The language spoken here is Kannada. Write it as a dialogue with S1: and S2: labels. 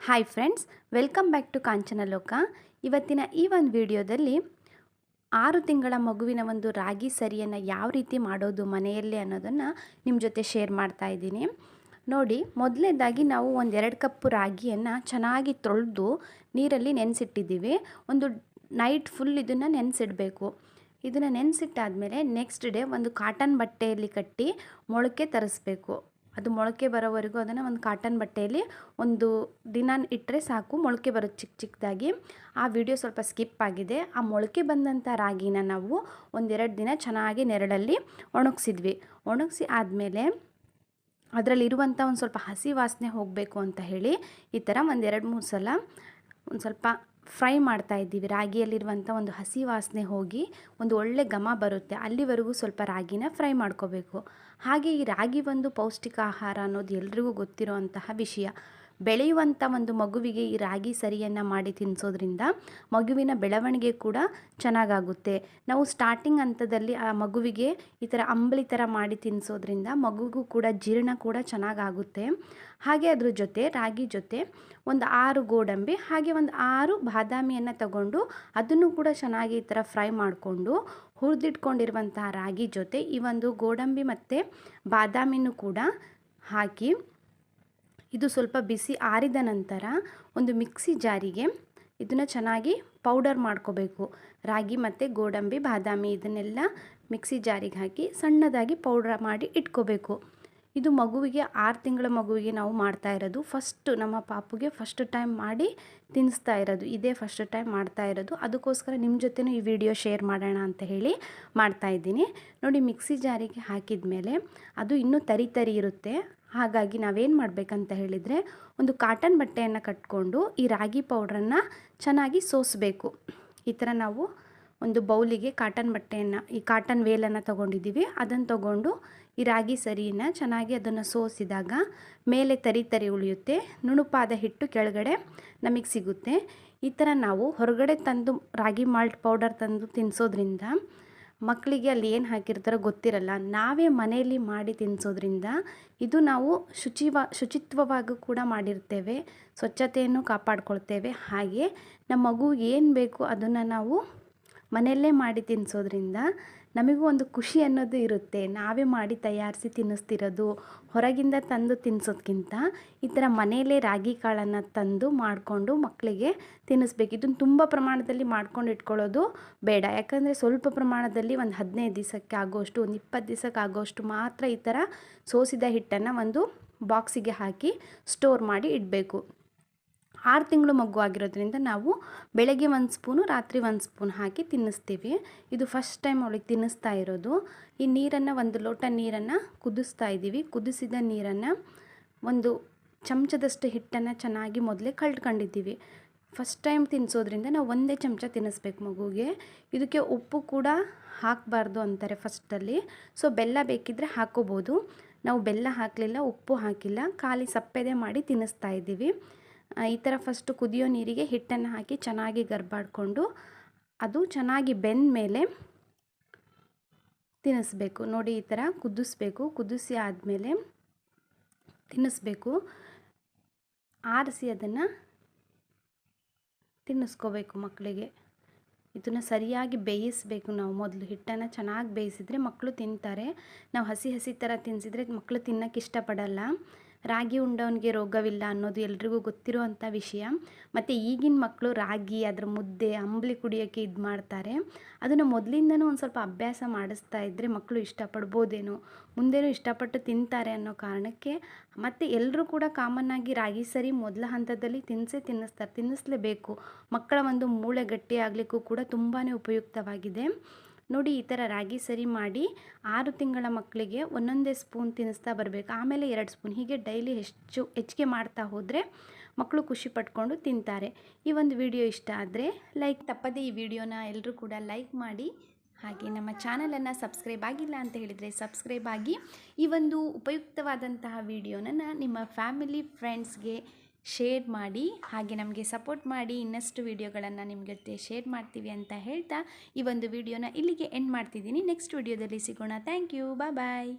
S1: Hi friends welcome back to Kanchana Loka ಇವತ್ತಿನ ಈ ಒಂದು ವಿಡಿಯೋದಲ್ಲಿ ಆರು ತಿಂಗಳ ಮಗುವಿನ ಒಂದು ರಾಗಿ ಸರಿಯನ್ನು ಯಾವ ರೀತಿ ಮಾಡೋದು ಮನೆಯಲ್ಲಿ ಅನ್ನೋದನ್ನು ನಿಮ್ಮ ಜೊತೆ ಶೇರ್ ಮಾಡ್ತಾ ಇದ್ದೀನಿ. ನೋಡಿ ಮೊದಲನೇದಾಗಿ ನಾವು ಒಂದೆರಡು ಕಪ್ಪು ರಾಗಿಯನ್ನು ಚೆನ್ನಾಗಿ ತೊಳೆದು ನೀರಲ್ಲಿ ನೆನೆಸಿಟ್ಟಿದ್ದೀವಿ. ಒಂದು ನೈಟ್ ಫುಲ್ ಇದನ್ನು ನೆನೆಸಿಡಬೇಕು. ಇದನ್ನು ನೆನೆಸಿಟ್ಟಾದಮೇಲೆ ನೆಕ್ಸ್ಟ್ ಡೇ ಒಂದು ಕಾಟನ್ ಬಟ್ಟೆಯಲ್ಲಿ ಕಟ್ಟಿ ಮೊಳಕೆ ತರಿಸ್ಬೇಕು. ಅದು ಮೊಳಕೆ ಬರೋವರೆಗೂ ಅದನ್ನು ಒಂದು ಕಾಟನ್ ಬಟ್ಟೆಯಲ್ಲಿ ಒಂದು ದಿನ ಇಟ್ಟರೆ ಸಾಕು, ಮೊಳಕೆ ಬರೋದು ಚಿಕ್ಕ ಚಿಕ್ಕದಾಗಿ ಆ ವಿಡಿಯೋ ಸ್ವಲ್ಪ ಸ್ಕಿಪ್ ಆಗಿದೆ. ಆ ಮೊಳಕೆ ಬಂದಂಥ ರಾಗಿನ ನಾವು ಒಂದೆರಡು ದಿನ ಚೆನ್ನಾಗಿ ನೆರಳಲ್ಲಿ ಒಣಗಿಸಿದ್ವಿ. ಒಣಗಿಸಿ ಆದಮೇಲೆ ಅದರಲ್ಲಿರುವಂಥ ಒಂದು ಸ್ವಲ್ಪ ಹಸಿ ವಾಸನೆ ಹೋಗಬೇಕು ಅಂತ ಹೇಳಿ ಈ ಥರ ಒಂದೆರಡು ಮೂರು ಸಲ ಒಂದು ಸ್ವಲ್ಪ ಫ್ರೈ ಮಾಡ್ತಾ ಇದ್ದೀವಿ. ರಾಗಿಯಲ್ಲಿರುವಂಥ ಒಂದು ಹಸಿ ವಾಸನೆ ಹೋಗಿ ಒಂದು ಒಳ್ಳೆ ಘಮ ಬರುತ್ತೆ. ಅಲ್ಲಿವರೆಗೂ ಸ್ವಲ್ಪ ರಾಗಿನ ಫ್ರೈ ಮಾಡ್ಕೋಬೇಕು. ಹಾಗೆ ಈ ರಾಗಿ ಒಂದು ಪೌಷ್ಟಿಕ ಆಹಾರ ಅನ್ನೋದು ಎಲ್ರಿಗೂ ಗೊತ್ತಿರೋ ವಿಷಯ. ಬೆಳೆಯುವಂಥ ಒಂದು ಮಗುವಿಗೆ ಈ ರಾಗಿ ಸರಿಯನ್ನು ಮಾಡಿ ತಿನ್ನಿಸೋದ್ರಿಂದ ಮಗುವಿನ ಬೆಳವಣಿಗೆ ಕೂಡ ಚೆನ್ನಾಗಾಗುತ್ತೆ. ನಾವು ಸ್ಟಾರ್ಟಿಂಗ್ ಹಂತದಲ್ಲಿ ಆ ಮಗುವಿಗೆ ಈ ಥರ ಅಂಬಲಿ ಥರ ಮಾಡಿ ತಿನ್ನಿಸೋದ್ರಿಂದ ಮಗುಗೂ ಕೂಡ ಜೀರ್ಣ ಕೂಡ ಚೆನ್ನಾಗಾಗುತ್ತೆ. ಹಾಗೆ ಅದ್ರ ಜೊತೆ ರಾಗಿ ಜೊತೆ ಒಂದು ಆರು ಗೋಡಂಬಿ, ಹಾಗೆ ಒಂದು ಆರು ಬಾದಾಮಿಯನ್ನು ತಗೊಂಡು ಅದನ್ನು ಕೂಡ ಚೆನ್ನಾಗಿ ಈ ಥರ ಫ್ರೈ ಮಾಡಿಕೊಂಡು ಹುರಿದಿಟ್ಕೊಂಡಿರುವಂತಹ ರಾಗಿ ಜೊತೆ ಈ ಒಂದು ಗೋಡಂಬಿ ಮತ್ತು ಬಾದಾಮಿನೂ ಕೂಡ ಹಾಕಿ ಇದು ಸ್ವಲ್ಪ ಬಿಸಿ ಆರಿದ ನಂತರ ಒಂದು ಮಿಕ್ಸಿ ಜಾರಿಗೆ ಇದನ್ನು ಚೆನ್ನಾಗಿ ಪೌಡರ್ ಮಾಡ್ಕೋಬೇಕು. ರಾಗಿ ಮತ್ತು ಗೋಡಂಬಿ, ಬಾದಾಮಿ ಇದನ್ನೆಲ್ಲ ಮಿಕ್ಸಿ ಜಾರಿಗೆ ಹಾಕಿ ಸಣ್ಣದಾಗಿ ಪೌಡರ್ ಮಾಡಿ ಇಟ್ಕೋಬೇಕು. ಇದು ಮಗುವಿಗೆ ಆರು ತಿಂಗಳ ಮಗುವಿಗೆ ನಾವು ಮಾಡ್ತಾ ಇರೋದು. ಫಸ್ಟು ನಮ್ಮ ಪಾಪುಗೆ ಫಸ್ಟ್ ಟೈಮ್ ಮಾಡಿ ತಿನ್ನಿಸ್ತಾ ಇರೋದು. ಇದೇ ಫಸ್ಟ್ ಟೈಮ್ ಮಾಡ್ತಾ ಇರೋದು. ಅದಕ್ಕೋಸ್ಕರ ನಿಮ್ಮ ಜೊತೆನೂ ಈ ವಿಡಿಯೋ ಶೇರ್ ಮಾಡೋಣ ಅಂತ ಹೇಳಿ ಮಾಡ್ತಾ ಇದ್ದೀನಿ. ನೋಡಿ, ಮಿಕ್ಸಿ ಜಾರಿಗೆ ಹಾಕಿದ ಮೇಲೆ ಅದು ಇನ್ನೂ ತರಿ ತರಿ ಇರುತ್ತೆ. ಹಾಗಾಗಿ ನಾವೇನು ಮಾಡಬೇಕಂತ ಹೇಳಿದರೆ ಒಂದು ಕಾಟನ್ ಬಟ್ಟೆಯನ್ನು ಕಟ್ಕೊಂಡು ಈ ರಾಗಿ ಪೌಡ್ರನ್ನು ಚೆನ್ನಾಗಿ ಸೋಸಬೇಕು. ಈ ಥರ ನಾವು ಒಂದು ಬೌಲಿಗೆ ಕಾಟನ್ ಬಟ್ಟೆಯನ್ನು, ಈ ಕಾಟನ್ ವೇಲನ್ನು ತೊಗೊಂಡಿದ್ದೀವಿ. ಅದನ್ನು ತೊಗೊಂಡು ಈ ರಾಗಿ ಸರಿಯನ್ನು ಚೆನ್ನಾಗಿ ಅದನ್ನು ಸೋಸಿದಾಗ ಮೇಲೆ ತರಿ ತರಿ ಉಳಿಯುತ್ತೆ. ನುಣುಪಾದ ಹಿಟ್ಟು ಕೆಳಗಡೆ ನಮಗೆ ಸಿಗುತ್ತೆ. ಈ ಥರ ನಾವು ಹೊರಗಡೆ ತಂದು ರಾಗಿ ಮಾಲ್ಟ್ ಪೌಡರ್ ತಂದು ತಿನ್ನಿಸೋದ್ರಿಂದ ಮಕ್ಕಳಿಗೆ ಅಲ್ಲಿ ಏನು ಹಾಕಿರ್ತಾರೋ ಗೊತ್ತಿರಲ್ಲ. ನಾವೇ ಮನೆಯಲ್ಲಿ ಮಾಡಿ ತಿನ್ನಿಸೋದ್ರಿಂದ ಇದು ನಾವು ಶುಚಿವ, ಶುಚಿತ್ವವಾಗಿ ಕೂಡ ಮಾಡಿರ್ತೇವೆ. ಸ್ವಚ್ಛತೆಯನ್ನು ಕಾಪಾಡ್ಕೊಳ್ತೇವೆ. ಹಾಗೆ ನಮ್ಮ ಮಗು ಏನು ಬೇಕು ಅದನ್ನು ನಾವು ಮನೆಯಲ್ಲೇ ಮಾಡಿ ತಿನ್ನಿಸೋದ್ರಿಂದ ನಮಗೂ ಒಂದು ಖುಷಿ ಅನ್ನೋದು ಇರುತ್ತೆ. ನಾವೇ ಮಾಡಿ ತಯಾರಿಸಿ ತಿನ್ನಿಸ್ತಿರೋದು, ಹೊರಗಿಂದ ತಂದು ತಿನ್ನಿಸೋದ್ಕಿಂತ ಈ ಥರ ಮನೆಯಲ್ಲೇ ರಾಗಿ ಕಾಳನ್ನು ತಂದು ಮಾಡಿಕೊಂಡು ಮಕ್ಕಳಿಗೆ ತಿನ್ನಿಸ್ಬೇಕು. ಇದನ್ನು ತುಂಬ ಪ್ರಮಾಣದಲ್ಲಿ ಮಾಡ್ಕೊಂಡು ಇಟ್ಕೊಳ್ಳೋದು ಬೇಡ. ಯಾಕಂದರೆ ಸ್ವಲ್ಪ ಪ್ರಮಾಣದಲ್ಲಿ ಒಂದು ಹದಿನೈದು ದಿವಸಕ್ಕೆ ಆಗೋಷ್ಟು, ಒಂದು ಇಪ್ಪತ್ತು ದಿವಸಕ್ಕೆ ಆಗೋಷ್ಟು ಮಾತ್ರ ಈ ಥರ ಸೋಸಿದ ಹಿಟ್ಟನ್ನು ಒಂದು ಬಾಕ್ಸಿಗೆ ಹಾಕಿ ಸ್ಟೋರ್ ಮಾಡಿ ಇಡಬೇಕು. ಆರು ತಿಂಗಳು ಮಗು ಆಗಿರೋದ್ರಿಂದ ನಾವು ಬೆಳಗ್ಗೆ ಒಂದು ಸ್ಪೂನು, ರಾತ್ರಿ ಒಂದು ಸ್ಪೂನ್ ಹಾಕಿ ತಿನ್ನಿಸ್ತೀವಿ. ಇದು ಫಸ್ಟ್ ಟೈಮ್ ಅವಳಿಗೆ ತಿನ್ನಿಸ್ತಾ ಇರೋದು. ಈ ನೀರನ್ನು ಒಂದು ಲೋಟ ನೀರನ್ನು ಕುದಿಸ್ತಾ ಇದ್ದೀವಿ. ಕುದಿಸಿದ ನೀರನ್ನು ಒಂದು ಚಮಚದಷ್ಟು ಹಿಟ್ಟನ್ನು ಚೆನ್ನಾಗಿ ಮೊದಲೇ ಕಳ್ಕೊಂಡಿದ್ದೀವಿ. ಫಸ್ಟ್ ಟೈಮ್ ತಿನ್ನಿಸೋದ್ರಿಂದ ನಾವು ಒಂದೇ ಚಮಚ ತಿನ್ನಿಸ್ಬೇಕು ಮಗುಗೆ. ಇದಕ್ಕೆ ಉಪ್ಪು ಕೂಡ ಹಾಕಬಾರ್ದು ಅಂತಾರೆ ಫಸ್ಟಲ್ಲಿ ಸೊ ಬೆಲ್ಲ ಬೇಕಿದ್ದರೆ ಹಾಕೋಬೋದು. ನಾವು ಬೆಲ್ಲ ಹಾಕಲಿಲ್ಲ, ಉಪ್ಪು ಹಾಕಿಲ್ಲ. ಖಾಲಿ ಸಪ್ಪೆದೆ ಮಾಡಿ ತಿನ್ನಿಸ್ತಾ ಇದ್ದೀವಿ. ಈ ಥರ ಫಸ್ಟು ಕುದಿಯೋ ನೀರಿಗೆ ಹಿಟ್ಟನ್ನು ಹಾಕಿ ಚೆನ್ನಾಗಿ ಗರ್ಬಾಡಿಕೊಂಡು ಅದು ಚೆನ್ನಾಗಿ ಬೆಂದ ಮೇಲೆ ತಿನ್ನಿಸ್ಬೇಕು. ನೋಡಿ ಈ ಥರ ಕುದಿಸ್ಬೇಕು. ಕುದಿಸಿ ಆದಮೇಲೆ ತಿನ್ನಿಸ್ಬೇಕು. ಆರಿಸಿ ಅದನ್ನು ತಿನ್ನಿಸ್ಕೋಬೇಕು ಮಕ್ಕಳಿಗೆ. ಇದನ್ನು ಸರಿಯಾಗಿ ಬೇಯಿಸಬೇಕು ನಾವು ಮೊದಲು. ಹಿಟ್ಟನ್ನು ಚೆನ್ನಾಗಿ ಬೇಯಿಸಿದರೆ ಮಕ್ಕಳು ತಿಂತಾರೆ. ನಾವು ಹಸಿ ಹಸಿ ಥರ ತಿನ್ನಿಸಿದರೆ ಮಕ್ಕಳು ತಿನ್ನೋಕ್ಕೆ ಇಷ್ಟಪಡಲ್ಲ. ರಾಗಿ ಉಂಡವನಿಗೆ ರೋಗವಿಲ್ಲ ಅನ್ನೋದು ಎಲ್ರಿಗೂ ಗೊತ್ತಿರುವಂಥ ವಿಷಯ. ಮತ್ತು ಈಗಿನ ಮಕ್ಕಳು ರಾಗಿ, ಅದರ ಮುದ್ದೆ, ಅಂಬಲಿ ಕುಡಿಯೋಕ್ಕೆ ಇದು ಮಾಡ್ತಾರೆ. ಅದನ್ನು ಮೊದಲಿಂದನೂ ಒಂದು ಸ್ವಲ್ಪ ಅಭ್ಯಾಸ ಮಾಡಿಸ್ತಾ ಇದ್ದರೆ ಮಕ್ಕಳು ಇಷ್ಟಪಡ್ಬೋದೇನೋ, ಮುಂದೆನೂ ಇಷ್ಟಪಟ್ಟು ತಿಂತಾರೆ ಅನ್ನೋ ಕಾರಣಕ್ಕೆ ಮತ್ತು ಎಲ್ಲರೂ ಕೂಡ ಕಾಮನ್ ಆಗಿ ರಾಗಿ ಸರಿ ಮೊದಲ ಹಂತದಲ್ಲಿ ತಿನ್ನಿಸೇ ತಿನ್ನಿಸ್ತಾರೆ, ತಿನ್ನಿಸ್ಲೇಬೇಕು. ಮಕ್ಕಳ ಒಂದು ಮೂಳೆ ಗಟ್ಟಿಯಾಗಲಿಕ್ಕೂ ಕೂಡ ತುಂಬಾ ಉಪಯುಕ್ತವಾಗಿದೆ. ನೋಡಿ ಈ ಥರ ರಾಗಿ ಸರಿ ಮಾಡಿ ಆರು ತಿಂಗಳ ಮಕ್ಕಳಿಗೆ ಒಂದೊಂದೇ ಸ್ಪೂನ್ ತಿನ್ನಿಸ್ತಾ ಬರಬೇಕು. ಆಮೇಲೆ ಎರಡು ಸ್ಪೂನ್. ಹೀಗೆ ಡೈಲಿ ಹೆಚ್ಚು ಹೆಚ್ಚಿಗೆ ಮಾಡ್ತಾ ಹೋದರೆ ಮಕ್ಕಳು ಖುಷಿ ಪಟ್ಕೊಂಡು ತಿಂತಾರೆ. ಈ ಒಂದು ವಿಡಿಯೋ ಇಷ್ಟ ಆದರೆ ಲೈಕ್ ತಪ್ಪದೇ ಈ ವಿಡಿಯೋನ ಎಲ್ಲರೂ ಕೂಡ ಲೈಕ್ ಮಾಡಿ. ಹಾಗೆ ನಮ್ಮ ಚಾನಲನ್ನು ಸಬ್ಸ್ಕ್ರೈಬ್ ಆಗಿಲ್ಲ ಅಂತ ಹೇಳಿದರೆ ಸಬ್ಸ್ಕ್ರೈಬ್ ಆಗಿ ಈ ಒಂದು ಉಪಯುಕ್ತವಾದಂತಹ ವಿಡಿಯೋನ ನಿಮ್ಮ ಫ್ಯಾಮಿಲಿ ಫ್ರೆಂಡ್ಸ್ಗೆ ಶೇರ್ ಮಾಡಿ, ಹಾಗೆ ನಮಗೆ ಸಪೋರ್ಟ್ ಮಾಡಿ, ಇನ್ನಷ್ಟು ವಿಡಿಯೋಗಳನ್ನು ನಿಮ್ಮ ಜೊತೆ ಶೇರ್ ಮಾಡ್ತೀವಿ ಅಂತ ಹೇಳ್ತಾ ಈ ಒಂದು ವಿಡಿಯೋನ ಇಲ್ಲಿಗೆ ಎಂಡ್ ಮಾಡ್ತಿದ್ದೀನಿ. ನೆಕ್ಸ್ಟ್ ವಿಡಿಯೋದಲ್ಲಿ ಸಿಗೋಣ. Thank you bye bye